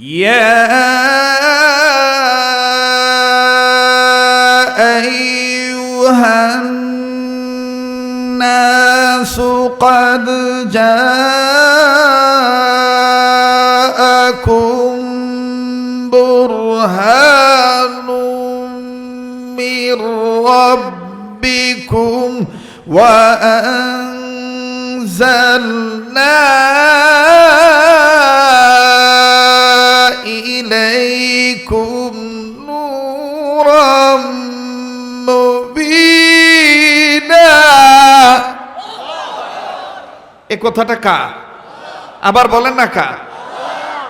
يا أيها الناس قد جاءكم برهان من ربكم وأنزلنا إليكم نورا مبينا এ কথাটা কা আবার বলেন না কা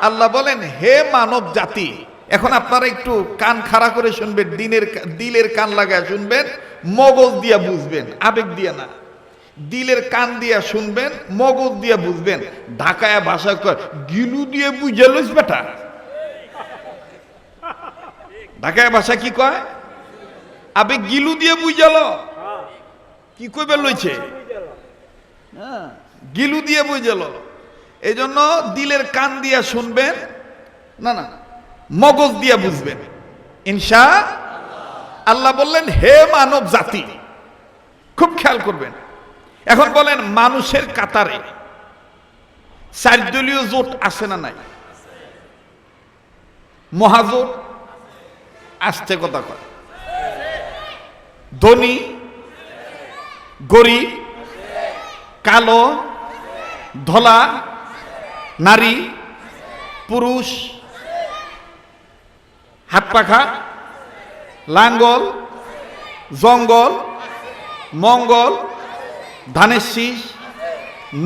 আল্লাহ বলেন হে মানব জাতি এখন আপনারা একটু কান খাড়া করে শুনবেন দিনের দিলের কান লাগায় শুনবেন মগজ দিয়া বুঝবেন আবেগ দিয়া না দিলের কান দিয়া শুনবেন মগজ দিয়া বুঝবেন ঢাকায় ভাষা কয় গিলু দিয়ে বুঝালিস বেটা ঢাকায় ভাষা কি কয়? আবে গিলু দিয়ে বুঝালো। কি কইবে লইছে? গিলু দিয়ে বুঝালো। এই জন্য দিলের কান দিয়া শুনবেন, না না, মগজ দিয়া বুঝবেন। ইনশা আল্লাহ বললেন, হে মানব জাতি, খুব খেয়াল করবেন। এখন বলেন, মানুষের কাতারে চারদলীয় জোট আছে না নাই? মহাজোট আসতে কথা কয়। ধনী গরিব কালো, ধলা, নারী, পুরুষ, হাত পাখা, লাঙ্গল, জঙ্গল, মঙ্গল, ধানের শীষ,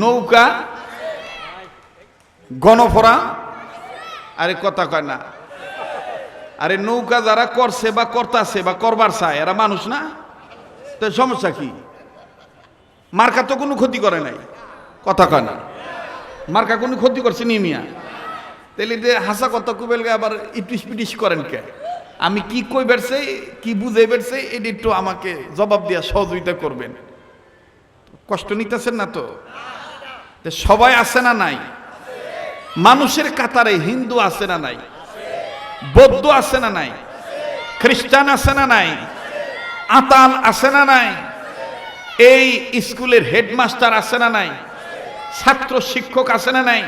নৌকা গণফরা আরে কথা কয় না। আরে নৌকা যারা করছে বা করতাছে বা করবার চায়, এরা মানুষ না? তো সমস্যা কি? মার্কা তো কোনো ক্ষতি করে নাই। কথা কয় না। মার্কা কোনো ক্ষতি করছে নি মিয়া? তাহলে যে হাসা কথা কুবেলকে আবার ইটিস পিটিস করেন কে? আমি কি কই বেড়ছে কি বুঝে বেড়ছে এটা একটু আমাকে জবাব দেওয়া সহযোগিতা করবেন। কষ্ট নিতেছেন না তো সবাই আছে না নাই? মানুষের কাতারে হিন্দু আছে না নাই? বৌদ্ধ আছে না নাই খ্রিস্টান আছে না নাই আতাল আছে না নাই এই স্কুলের হেডমাস্টার আছে না নাই ছাত্র শিক্ষক আছে না নাই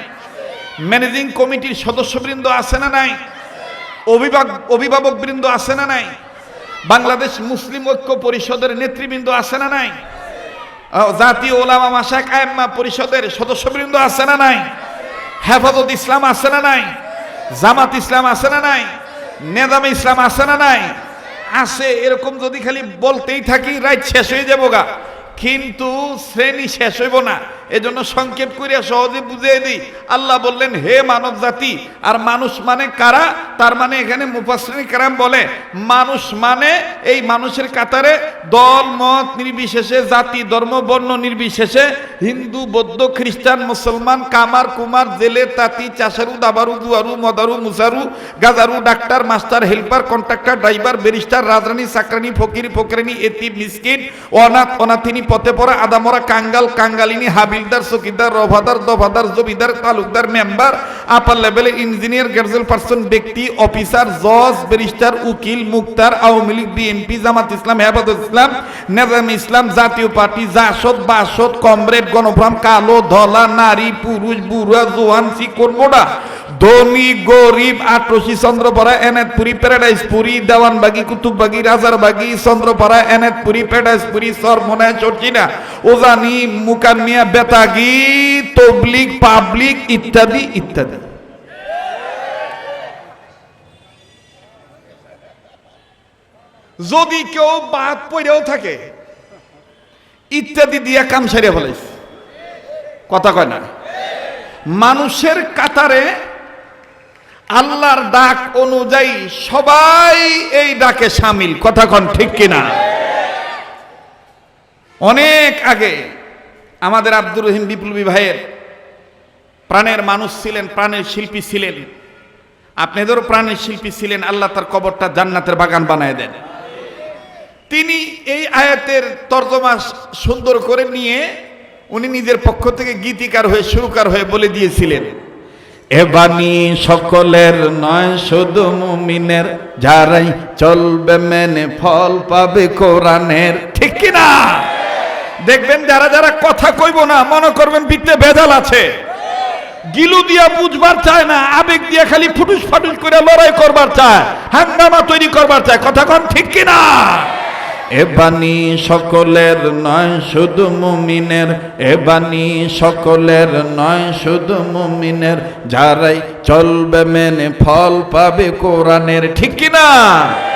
ম্যানেজিং কমিটির সদস্যবৃন্দ আছে না নাই অভিভাবক অভিভাবক বৃন্দ আছে না নাই বাংলাদেশ মুসলিম ঐক্য পরিষদের নেতৃবৃন্দ আছে না নাই জাতীয় ওলামা মাসাক আয়াম্মা পরিষদের সদস্যবৃন্দ আছে না নাই হেফাজত ইসলাম আছে না নাই জামাত ইসলাম আছে না নাই? নেদাম ইসলাম আছে না নাই? আছে, এরকম যদি খালি বলতেই থাকি রাইট শেষ হয়ে যাব গা কিন্তু শ্রেণি শেষ হইব না। এজন্য সংক্ষেপ করিয়া সহজে বুঝিয়ে দিই। আল্লাহ বললেন, হে মানব জাতি আর মানুষ মানে কারা? তার মানে এখানে মুফাসরিন কারাম বলে, মানুষ মানে এই মানুষের কাতারে দল, মত নির্বিশেষে, জাতি, ধর্ম, বর্ণ নির্বিশেষে, হিন্দু, বৌদ্ধ, খ্রিস্টান, মুসলমান, কামার, কুমার, জেলে, তাঁতি, চাষারু, দাবারু, দুয়ারু, মদারু, মুসারু, গাজারু, doctor, master, helper, contractor, driver, barrister, রাজরানী চাকরানি ফকির, ফকরানি এতি মিসকিন, অনাথ, অনাথিনী, পথে পড়া, আদামরা, কাঙ্গাল, কাঙ্গালিনী হাবিলদার চকিদার রভাদার দফাদার, জমিদার, তালুকদার, মেম্বার আপার লেভেলে ইঞ্জিনিয়ার গ্যাজুয়াল পার্সন ব্যক্তি অফিসার জজ ব্যারিস্টার উকিল, মুক্তার, Awami League BNP Jamaat Islam Hefaz Islam, Nezam Islam, Jatiya party, JASAD, BASAD, comrade গণফ্রাম কালো, ধলা, নারী, পুরুষ, বুড়া, জোয়ান, শিকড় মোড়া ধনী, গরিব আটরশি চন্দ্রপাড়া, এনায়তপুরি প্যারাডাইসপুরি দেওয়ানবাগি, কুতুববাগি, রাজারবাগি, চন্দ্রপাড়া, এনায়তপুরি প্যারাডাইসপুরি সরমনায়, চর্চিনা, ওজানি, মুকান্নিয়া, বেতাগি তবলিক পাবলিক ইত্যাদি ইত্যাদি। যদি কেউ বাদ পড়েও থাকে, ইত্যাদি দিয়া কাম সারিয়া ফেলাইছে। কথা কয় না। মানুষের কাতারে আল্লাহর ডাক অনুযায়ী সবাই এই ডাকে সামিল। কথা কন ঠিক কিনা? অনেক আগে আমাদের আব্দুর রহিম বিপ্লবী ভাইয়ের প্রাণের মানুষ ছিলেন, প্রাণের শিল্পী ছিলেন। আপনাদেরও প্রাণের শিল্পী ছিলেন, আল্লাহ তার কবরটা জান্নাতের বাগান বানায় দেন। তিনি এই আয়াতের তর্জমা সুন্দর করে নিয়ে উনি নিজের পক্ষ থেকে গীতিকার হয়ে, সুরকার হয়ে বলে দিয়েছিলেন। এবানি সকলের নয়, শুধু মুমিনের। যারাই চলবে মেনে ফল পাবে কোরআনের। ঠিক কি না দেখবেন যারা যারা কথা কইব না, মনে করবেন বিদ্যে ভেজাল আছে। গিলু দিয়া বুঝবার চায় না, আবেগ দিয়া খালি ফুটুস ফাটুস করে লড়াই করবার চায়, হাঙ্গামা তৈরি করবার চায়। কথা কন ঠিক কি না এ বাণী সকলের নয়, শুধু মুমিনের। এ বাণী সকলের নয়, শুধু মুমিনের। যারাই চলবে মেনে ফল পাবে কোরআনের। ঠিক কিনা? না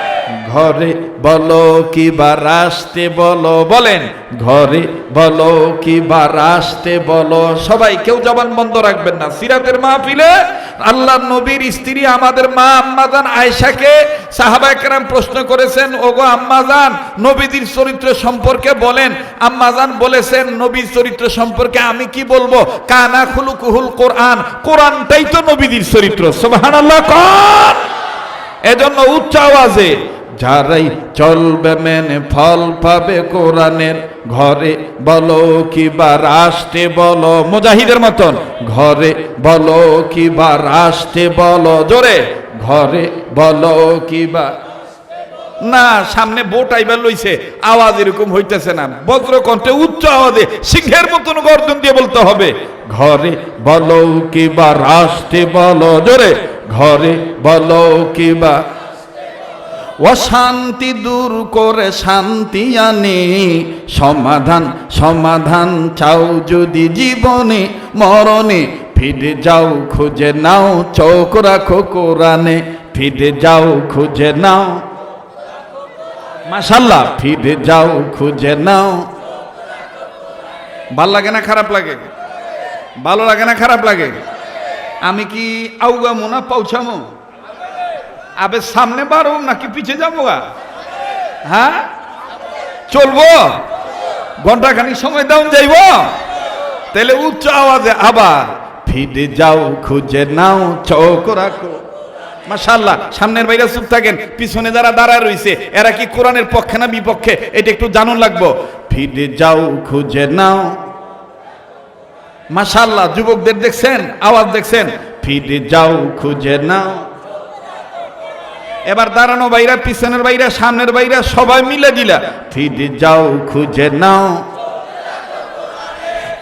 ঘরে বলো কি বা রাস্তে বলো, বলেন। ঘরে বলো কি বা রাস্তে বলো। সবাই কেউ জবান বন্ধ রাখবেন না। সিরাতের মাহফিলে আল্লাহ নবীর স্ত্রী আমাদের মা আম্মাজান আয়েশাকে সাহাবা একরাম প্রশ্ন করেছেন, ওগো আম্মাজান নবীদের চরিত্র সম্পর্কে বলেন। আম্মাজান বলেছেন, নবীর চরিত্র সম্পর্কে আমি কি বলব? কানা খুলু কুহুল কোরআন। কোরআনটাই তো নবীদের চরিত্র। সুবহানাল্লাহ কর এজন্য উচ্চ আওয়াজে যারাই চলবে মেনে ফল পাবে কোরআনের ঘরে, বলো কি বা রাষ্ট্রে বলো, মুজাহিদের মতন, ঘরে বলো কি বা রাষ্ট্রে বলো, জোরে, ঘরে বলো কি বা না, সামনে বোট আইবার লইছে, আওয়াজ এরকম হইতেছে না বজ্র কণ্ঠে উচ্চ আওয়াজে সিংহের মতন গর্জন দিয়ে বলতে হবে, ঘরে বলো কি বা রাষ্ট্রে বলো, জোরে, ঘরে বলো কি বা অশান্তি দূর করে শান্তি আনে। সমাধান সমাধান চাও যদি জীবনে, মরণে। ফিরে যাও, খুঁজে নাও, চোখ রাখো কোরআনে। ফিরে যাও, খুঁজে নাও। মাশাল্লাহ, ফিরে যাও, খুঁজে নাও। ভালো লাগে না, খারাপ লাগে? ভালো লাগে না, খারাপ লাগে? আমি কি আউগামো না পৌঁছামো আবে সামনে বাড়ো নাকি পিছে যাব গা? হ্যাঁ? চলবো? ঘন্টাখানিক সময় দাম যাইব? তাহলে উচ্চ আওয়াজে আবার ফিরে যাও, খুঁজে নাও, চোখ রাখো। মাশাল্লাহ সামনের বাইরে চুপ থাকেন। পিছনে যারা দাঁড়ায় রইছে এরা কি কোরআনের পক্ষে না বিপক্ষে? এটা একটু জানুন লাগবো। ফিরে যাও, খুঁজে নাও। মাশাল্লাহ যুবকদের দেখছেন? আওয়াজ দেখছেন? ফিরে যাও, খুঁজে নাও। এবার দাঁড়ানো বাইরা পিছনের বাইরা সামনের বাইরা সবাই মিলে দিলা ফিরে যাও খুঁজে নাও।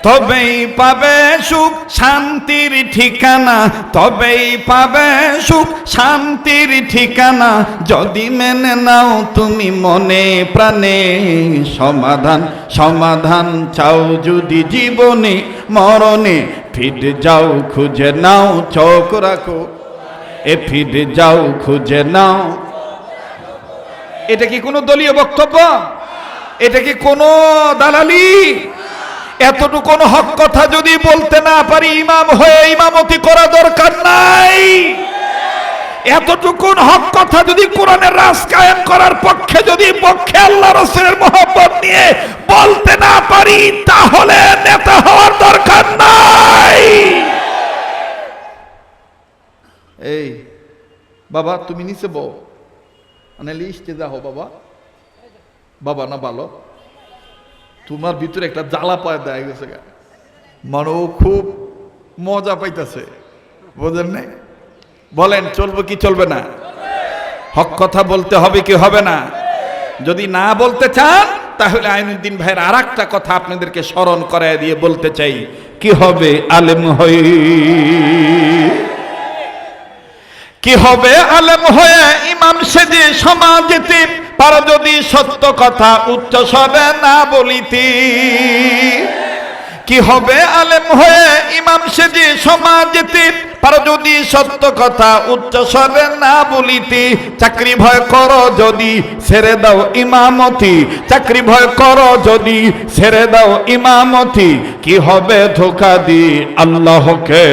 তবেই পাবে সুখ শান্তির ঠিকানা। তবেই পাবে সুখ শান্তির ঠিকানা। যদি মেনে নাও তুমি মনে প্রাণে সমাধান সমাধান চাও যদি জীবনে মরণে। ফিরে যাও খুঁজে নাও চোখ রাখো। এ ফিরে যাও, খুঁজে নাও। এটা কি কোনো দলীয় বক্তব্য? এটা কি কোনো দালালি? এতটুকু হক কথা যদি বলতে না পারি, ইমাম হয়ে ইমামতি করা দরকার নাই। এতটুকুন হক কথা যদি কোরআনের রাজ কায়েম করার পক্ষে যদি পক্ষে আল্লাহ রসুলের মোহাম্মত নিয়ে বলতে না পারি, তাহলে নেতা হওয়ার দরকার নাই। এই বাবা তুমি নিচে বউ মানে লিস্টে যাও বাবা বাবা না ভালো তোমার ভিতরে একটা জ্বালা পায় দেয়া গেছে মানে ও খুব মজা পাইতেছে বোঝেন নাই বলেন চলবে কি চলবে না হক কথা বলতে হবে কি হবে না যদি না বলতে চান তাহলে আইনুদ্দিন ভাইয়ের আর একটা কথা আপনাদেরকে স্মরণ করায় দিয়ে বলতে চাই কি হবে আলেম হই কি হবে? আলেম হয়ে ইমাম সেজে সমাজেতে পার যদি সত্য কথা উচ্চ স্বরে না বলিতে। কি হবে? আলেম হয়ে ইমাম সেজে সমাজেতে পার যদি সত্য কথা উচ্চ স্বরে না বলিতে। চাকরি ভয় করো যদি ছেড়ে দাও ইমামতি। চাকরি ভয় করো যদি ছেড়ে দাও ইমামতি। কি হবে ধোকা দি আল্লাহকে?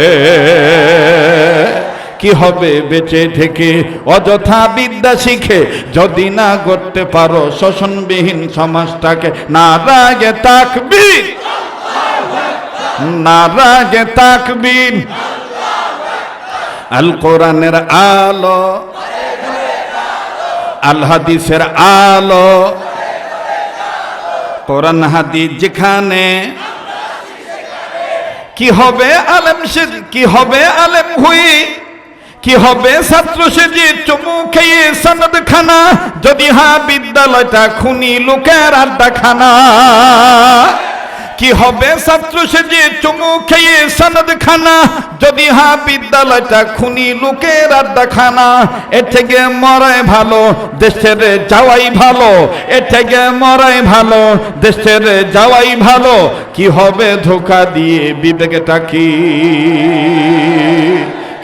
কি হবে বেঁচে থেকে অযথা বিদ্যা শিখে যদি না করতে পারো, শোষণবিহীন সমাজটাকে না রাগে তাকবীর। না রাগে তাকবীর। আল কোরআনের আলো, আল হাদিসের আলো। কোরআন হাদিস যেখানে, কি হবে আলেম কি হবে আলেম হয়ে কি হবে? ছাত্র সেজে চমু খেয়ে সনদ খানা যদি হা বিদ্যালয়টা খুনি লোকের আড্ডা খানা কি হবে? ছাত্র সেজে চমু খেয়ে সনদ খানা যদি হা বিদ্যালয়টা খুনি লোকের আড্ডা খানা এ থেকে মরাই ভালো, দেশের যাওয়াই ভালো। এ থেকে মরাই ভালো, দেশের যাওয়াই ভালো। কি হবে ধোকা দিয়ে বিবেকটা কি?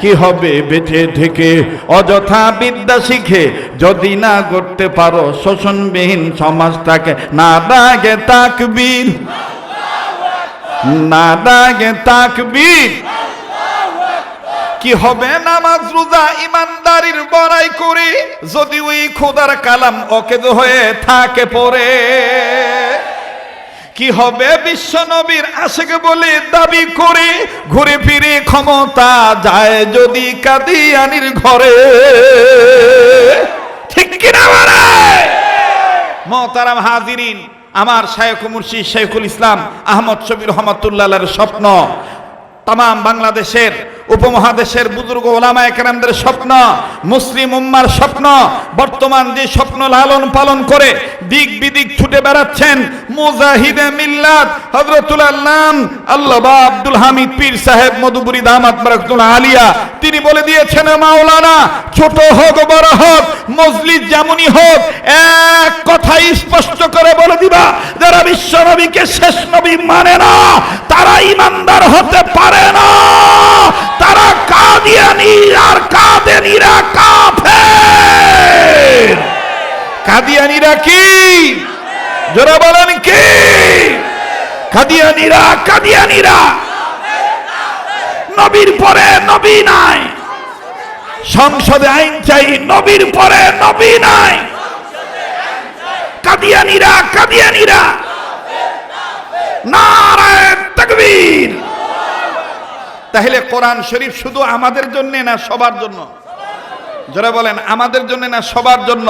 কি হবে বেঁচে থেকে? অযথা বিদ্যা শিখে যদি না করতে পারো, শোষণবিহীন সমাজটাকে না দাগে তাকবীর। না দাগে তাকবীর। কি হবে নামাজ, রোজা, ইমানদারির বড়াই করে যদি ওই খোদার কালাম অকেদ হয়ে থাকে পরে কি হবে বিশ্ব নবীর আশেক বলে দাবি করে ঘুরে ফিরে ক্ষমতা যায় যদি কাদিয়ানির ঘরে? ঠিক কিনা মহতারাম হাজিরিন, আমার শায়খ মুর্শি শেখুল ইসলাম আহমদ শবির রহমতুল্লাহের স্বপ্ন। তাম বাংলাদেশের উপমহাদেশের বুজুর্গ ওলামা একরামদের স্বপ্ন, মুসলিম উম্মার স্বপ্ন, বর্তমান যে স্বপ্ন লালন পালন করে দিক বিদিক ছুটে বেড়াচ্ছেন মুজাহিদে মিল্লাত, হযরতুল নাম আল্লাহ আব্দুল হামিদ পীর সাহেব মধুপুরি দামাত বারাকাতুল আলিয়া, তিনি বলে দিয়েছেন মাওলানা, ছোট হোক, বড় হোক, মজলিস যেমনই হোক, এক কথাই স্পষ্ট করে বলে দিবা, যারা বিশ্ব নবীকে শেষ নবী মানে না, তারা ইমানদার হতে পারে না। তারা কাদিয়ানি আর কাদেনীরা কাফের। কাদিয়ানিরা কি? জোরা বলেন কি? কাদিয়ানিরা কাদিয়ানিরা নবীর পরে নবী নাই। সংসদে আইন চাই, নবীর পরে নবী নাই। কাদিয়ানিরা কাদিয়ানিরা নারায়ণ তাকবীর। তাহলে কোরআন শরীফ শুধু আমাদের জন্য না সবার জন্য? যারা বলেন, আমাদের জন্য না সবার জন্য?